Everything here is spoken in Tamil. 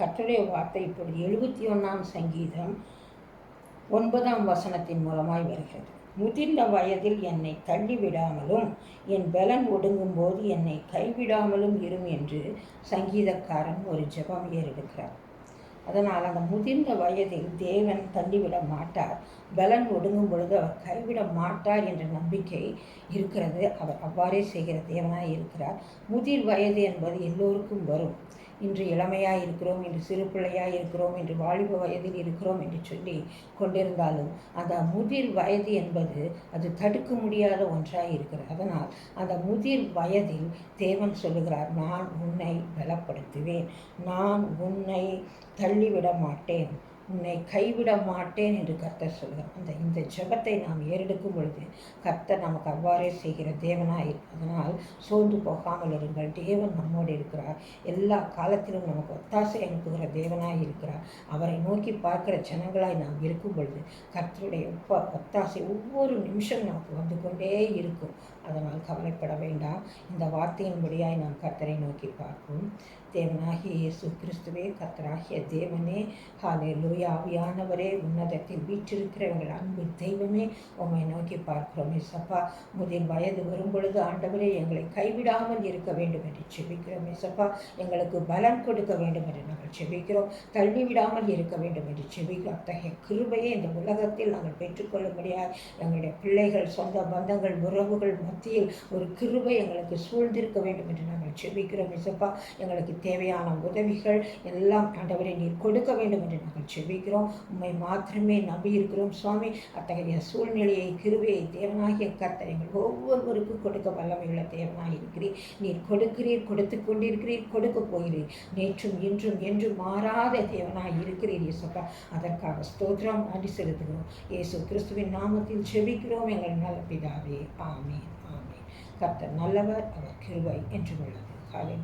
கர்த்தருடைய வார்த்தை இப்பொழுது எழுபத்தி ஒன்றாம் சங்கீதம் ஒன்பதாம் வசனத்தின் மூலமாய் வருகிறது. முதிர்ந்த வயதில் என்னை தள்ளிவிடாமலும் என் பலன் ஒடுங்கும் போது என்னை கைவிடாமலும் இரும் என்று சங்கீதக்காரன் ஒரு ஜபம் ஏறெடுக்கிறார் அதனால் அந்த முதிர்ந்த வயதில் தேவன் தள்ளிவிட மாட்டார். பலன் ஒடுங்கும் பொழுது அவர் கைவிட மாட்டார் என்ற நம்பிக்கை இருக்கிறது. அவர் அவ்வாறே செய்கிற தேவனாக இருக்கிறார். முதிர் வயது என்பது எல்லோருக்கும் வரும். இன்று இளமையாக இருக்கிறோம் இன்று சிறு பிள்ளையாக இருக்கிறோம் இன்று வாலிப வயதில் இருக்கிறோம் என்று சொல்லி கொண்டிருந்தாலும் அந்த முதிர் வயது என்பது அது தடுக்க முடியாத ஒன்றாக இருக்கிறது அதனால் அந்த முதிர் வயதில் தேவன் சொல்லுகிறார் நான் உன்னை பலப்படுத்துவேன். நான் உன்னை தள்ளிவிட மாட்டேன் உன்னை கைவிட மாட்டேன் என்று கர்த்தர் சொல்கிறார். அந்த இந்த ஜெபத்தை நாம் ஏறெடுக்கும் பொழுது கர்த்தர் நமக்கு அவ்வாறே செய்கிற தேவனாக அதனால் சோர்ந்து போகாமல் இருங்கள். தேவன் நம்மோடு இருக்கிறார். எல்லா காலத்திலும் நமக்கு ஒத்தாசை அனுப்புகிற தேவனாக இருக்கிறார். அவரை நோக்கி பார்க்கிற ஜனங்களாய் நாம் இருக்கும் பொழுது கர்த்தருடைய ஒப்ப ஒத்தாசை ஒவ்வொரு நிமிஷம் நமக்கு வந்து கொண்டே இருக்கும். அதனால் கவலைப்பட வேண்டாம். இந்த வார்த்தையின்படியாய் நாம் கர்த்தரை நோக்கி பார்ப்போம். தேவனாகிய இயேசு கிறிஸ்துவே கர்த்தராகிய தேவனே ஹாலே லோய் ஆவியானவரே உன்னதத்தில் வீற்றிருக்கிற எங்கள் அன்பு தெய்வமே உம்மை நோக்கி பார்க்கிறோம் இசப்பா முதிர் வயது வரும் பொழுது ஆண்டவரே எங்களை கைவிடாமல் இருக்க வேண்டும் என்று செபிக்கிறோம் இசப்பா எங்களுக்கு பலன் கொடுக்க வேண்டும் என்று நாங்கள் செபிக்கிறோம் தள்ளிவிடாமல் இருக்க வேண்டும் என்று செபிக்கிறோம் அத்தகைய கிருபையை இந்த உலகத்தில் நாங்கள் பெற்றுக்கொள்ளும்படியாக எங்களுடைய பிள்ளைகள் சொந்த பந்தங்கள் உறவுகள் மத்தியில் ஒரு கிருபை எங்களுக்கு சூழ்ந்திருக்க வேண்டும் என்று நாங்கள் செபிக்கிறோம் இசப்பா எங்களுக்கு தேவையான உதவிகள் எல்லாம் ஆண்டவரை நீர் கொடுக்க வேண்டும் என்று நாங்கள் ஜெபிக்கிறோம். உண்மை மாத்திரமே நம்பி இருக்கிறோம். சுவாமி அத்தகைய சூழ்நிலையை கிருவையை தேவனாகிய கர்த்தர் எங்கள் ஒவ்வொருவருக்கும் கொடுக்க வல்லமையுள்ள தேவனாக இருக்கிறீர். நீர் கொடுக்கிறீர் கொடுத்து கொண்டிருக்கிறீர் கொடுக்க போகிறீர். நேற்றும் இன்றும் என்றும் மாறாத தேவனாக இருக்கிறீர் இயேசுப்பா அதற்காக ஸ்தோத்திரம் நன்றி செலுத்துகிறோம். இயேசு கிறிஸ்துவின் நாமத்தில் செபிக்கிறோம் எங்கள் நல்ல பிதாவே. ஆமீன் ஆமீன். கர்த்தர் நல்லவர் அவர் கிருவை என்று உள்ளது. காலை